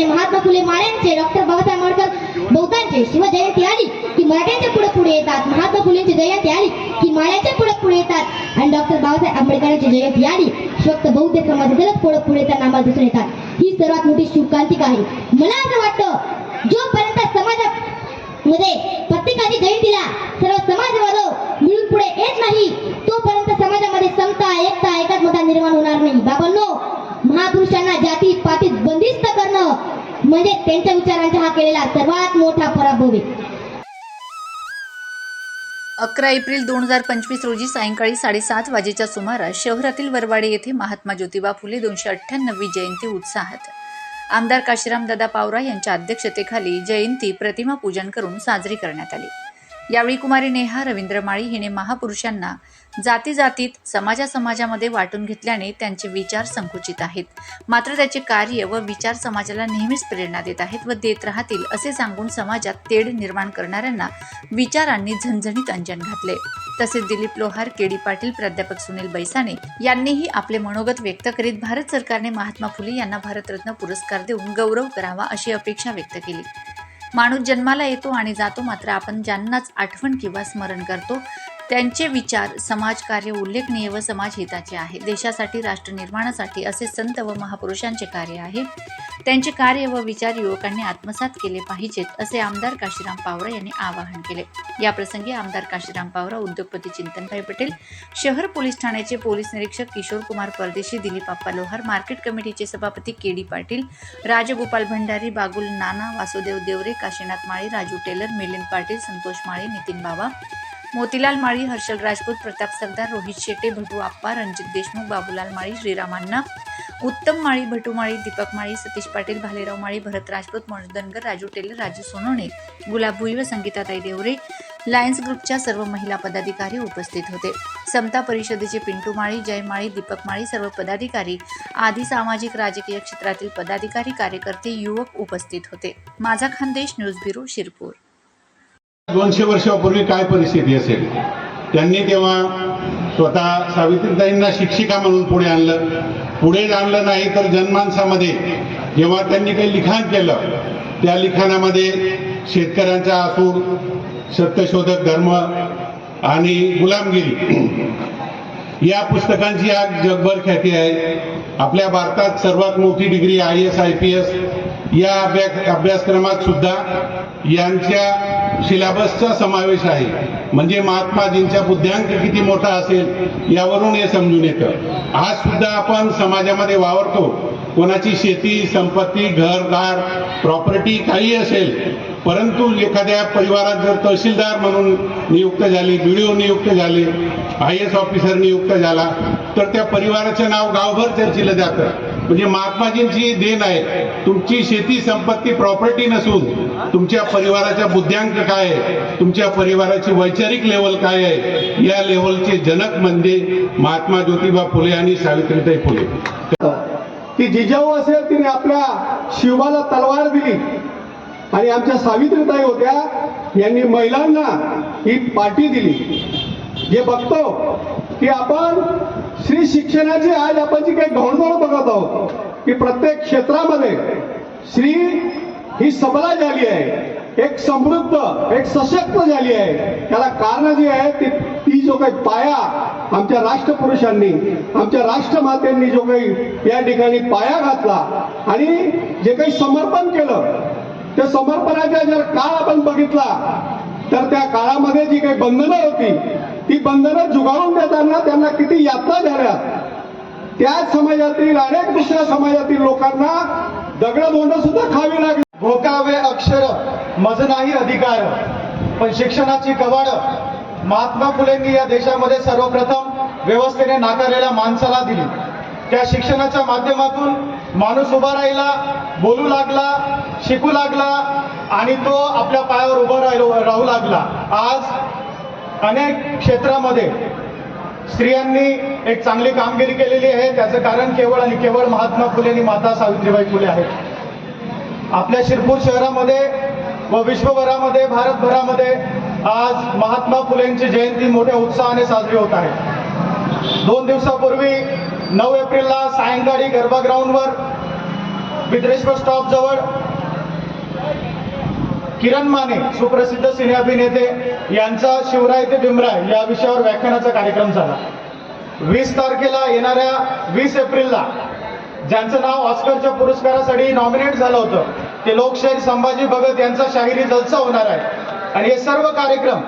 असलेले महात्मा फुले माळ्यांचे डॉक्टर बाबासाहेब आंबेडकर बौद्धांचे शिवजयंती आली की मराठ्यांच्या पुढे पुढे येतात. महात्मा फुलेंची जयंती आली की माळ्याच्या पुढे पुढे येतात. आणि डॉक्टर बाबासाहेब आंबेडकरांची जयंती आली फक्त बौद्ध समाजातीलच पुढे पुढे येतात आम्हाला दिसून येतात. ही सर्वात मोठी शुभक्रांतिक आहे. मला असं वाटतं जोपर्यंत समाजामध्ये प्रत्येकाची जयंतीला सर्व समाजवाद मिळून पुढे येत नाही तोपर्यंत समाजामध्ये समता एकता एकात्मता निर्माण होणार नाही. बाबांनो महापुरुषांना जाती पातीत बंदिस्त करणं म्हणजे त्यांच्या विचारांचा हा केलेला सर्वात मोठा पराभव आहे. अकरा एप्रिल दोन हजार पंचवीस रोजी सायंकाळी साडेसात वाजेच्या सुमारास शहरातील वरवाडे येथे महात्मा ज्योतिबा फुले दोनशे अठ्ठ्याण्णवी जयंती उत्साहात. आमदार काशीराम दादा पावरा यांच्या अध्यक्षतेखाली जयंती प्रतिमा पूजन करून साजरी करण्यात आली. यावेळी कुमारी नेहा रवींद्र माळी हिने महापुरुषांना जाती जातीत समाजा समाजामध्ये वाटून घेतल्याने त्यांचे विचार संकुचित आहेत. मात्र त्याचे कार्य व विचार समाजाला नेहमीच प्रेरणा देत आहेत व देत राहतील असे सांगून समाजात तेढ निर्माण करणाऱ्यांना विचारांनी झणझणीत अंजन घातले. तसेच दिलीप लोहार केडी पाटील प्राध्यापक सुनील बैसाणे यांनीही आपले मनोगत व्यक्त करीत भारत सरकारने महात्मा फुले यांना भारतरत्न पुरस्कार देऊन गौरव करावा अशी अपेक्षा व्यक्त केली. माणूस जन्माला येतो आणि जातो मात्र आपण ज्यांनाच आठवण किंवा स्मरण करतो त्यांचे विचार समाजकार्य उल्लेखनीय व समाजहिताचे आहे. देशासाठी राष्ट्र निर्माणासाठी असे संत व महापुरुषांचे कार्य आहे. त्यांचे कार्य व विचार युवकांनी आत्मसात केले पाहिजेत असे आमदार काशीराम पावरा यांनी आवाहन केले. या प्रसंगी आमदार काशीराम पावरा उद्योगपती चिंतनभाई पटेल शहर पोलीस ठाण्याचे पोलीस निरीक्षक किशोर कुमार परदेशी दिलीप आप्पा लोहार मार्केट कमिटीचे सभापती K D Patil Rajgopal Bhandari Bagul Nana Vasudev Deore Kashinath Mali Raju teller Milind Patil Santosh Mali Nitin Baba Motilal Mali Harshal Rajput Pratap Sardar Rohit Shete Bhatu Appa Ranjit Deshmukh Babulal माळी श्रीराम अण्णा उत्तम माळी भटू माळी दीपक माळी सतीश पाटील भालेराव माळी भरत राजपूत मनोज धनगर राजू टेलर राजू सोनवणे गुलाब भुई व संगीताताई देवरे लायन्स ग्रुपच्या सर्व महिला पदाधिकारी उपस्थित होते. समता परिषदेचे पिंटू माळी जय माळी दीपक माळी सर्व पदाधिकारी आदी सामाजिक राजकीय क्षेत्रातील पदाधिकारी कार्यकर्ते युवक उपस्थित होते. माझा खानदेश न्यूज ब्युरो शिरपूर. दोनशे वर्षापूर्वी काय परिस्थिती असेल? त्यांनी तेव्हा स्वतः सावित्रीताईंना शिक्षिका म्हणून पुढे आणलं. पुढे आणलं नाही तर जनमानसामध्ये जेव्हा त्यांनी काही लिखाण केलं त्या लिखाणामध्ये शेतकऱ्यांचा आसूर सत्यशोधक धर्म आणि गुलामगिरी या पुस्तकांची आज जगभर ख्याती आहे. आपल्या भारतात सर्वात मोठी degree I A S I P S अभ्यास अभ्यासक्रमात सुद्धा यांच्या सिलेबसचा समावेश आहे. म्हणजे महात्माजींचा बुद्ध्यांक किती मोठा असेल यावरून हे समजून येतं. आज सुद्धा आपण समाजामध्ये वावरतो. कोणाची शेती संपत्ती घरदार प्रॉपर्टी काही असेल परंतु एखाद्या परिवारात जर तहसीलदार म्हणून नियुक्त झाले बीडीओ नियुक्त झाले आय एस ऑफिसर नियुक्त झाला तर त्या परिवाराचं नाव गावभर चर्चिलं जातं. म्हणजे महात्माजींची देण आहे तुमची शेती संपत्ती प्रॉपर्टी नसून तुमच्या परिवाराचा बुद्ध्यांक काय आहे? तुमच्या परिवाराची वैचारिक लेवल काय आहे? या लेवलचे जनक म्हणजे महात्मा ज्योतिबा फुले आणि सावित्रीताई फुले. ती जिजाऊ असेल तिने आपल्या शिवाला तलवार दिली. आणि आमच्या सावित्रीताई होत्या यांनी महिलांना ही पाठी दिली. जे बघतो की आपण श्री शिक्षणाची आज आपण जी काही घोडदोड बघत आहोत की प्रत्येक क्षेत्रामध्ये स्त्री ही सबला झाली आहे एक समृद्ध एक सशक्त झाली आहे. त्याला कारण जी आहे ती ती जो काही पाया आमच्या राष्ट्रपुरुषांनी आमच्या राष्ट्रमातेंनी जो काही या ठिकाणी पाया घातला आणि जे काही समर्पण केलं त्या समर्पणाचा जर काळ आपण बघितला तर त्या काळामध्ये जी काही बंधनं होती ती बंधनं जुगावून देताना त्यांना किती यातना झाल्या. त्याच समाजातील अनेक दुसऱ्या समाजातील लोकांना दगडधोंड सुद्धा खावी लागली. भोकावे अक्षर मज नाही अधिकार. पण शिक्षणाची कवाड महात्मा फुलेंनी या देशामध्ये सर्वप्रथम व्यवस्थेने नाकारलेल्या माणसाला दिली. त्या शिक्षणाच्या माध्यमातून माणूस उभा राहिला बोलू लागला शिकू लागला आणि तो आपल्या पायावर उभा राहिलो राहू लागला. आज अनेक क्षेत्रामध्ये स्त्रियांनी एक चांगली कामगिरी केलेली आहे. त्याचं कारण केवळ आणि केवळ महात्मा फुले आणि माता सावित्रीबाई फुले आहेत. आपल्या शिरपूर शहरामध्ये व विश्वभरामध्ये भारतभरामध्ये आज महात्मा फुलेंची जयंती मोठ्या उत्साहाने साजरी होत आहे. दोन दिवसापूर्वी नऊ एप्रिलला सायंकाळी गरबा ग्राउंडवर बिद्रेश्वर स्टॉप जवळ किरण माने सुप्रसिद्ध सिने अभिनेते यांचा शिवराय ते भीमराय या विषयावर व्याख्यानाचा कार्यक्रम झाला. वीस तारखेला येणाऱ्या वीस एप्रिलला ज्यांचं नाव ऑस्करच्या पुरस्कारासाठी नॉमिनेट झालं होतं ते लोकशाहीर संभाजी भगत यांचा शाहिरी जलसा होणार आहे. आणि हे सर्व कार्यक्रम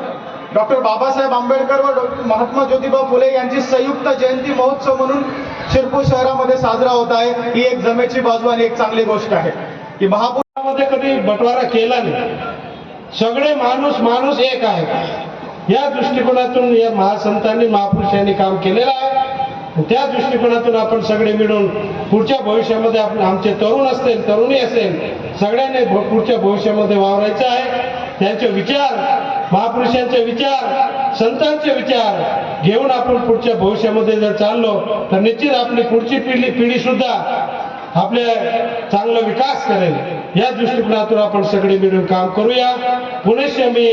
डॉक्टर बाबासाहेब आंबेडकर व डॉ- महात्मा ज्योतिबा फुले यांची संयुक्त जयंती महोत्सव म्हणून शिरपूर शहरामध्ये साजरा होत आहे. ही एक जमेची बाजू आणि एक चांगली गोष्ट आहे. की महापूर मध्ये कधी बटवारा केला नाही. सगळे माणूस माणूस एक आहे. या दृष्टिकोनातून या महासंतांनी महापुरुषांनी काम केलेलं आहे. त्या दृष्टिकोनातून आपण सगळे मिळून पुढच्या भविष्यामध्ये आपण आमचे तरुण असतील तरुणी असेल सगळ्यांनी पुढच्या भविष्यामध्ये वावरायचं आहे. त्यांचे विचार महापुरुषांचे विचार संतांचे विचार घेऊन आपण पुढच्या भविष्यामध्ये जर चाललो तर निश्चित आपली पुढची पिढी पिढी सुद्धा आपले चांगला विकास करेल. या दृष्टिकोनातून आपण सगळे मिळून काम करूया. पुणेशी मी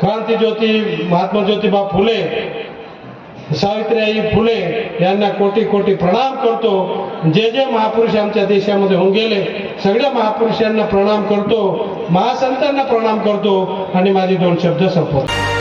क्रांती ज्योती महात्मा ज्योतिबा फुले सावित्रीबाई फुले यांना कोटी कोटी प्रणाम करतो. जे जे महापुरुष आमच्या देशामध्ये होऊन गेले सगळ्या महापुरुषांना प्रणाम करतो महासंतांना प्रणाम करतो आणि माझे दोन शब्द संपवतो.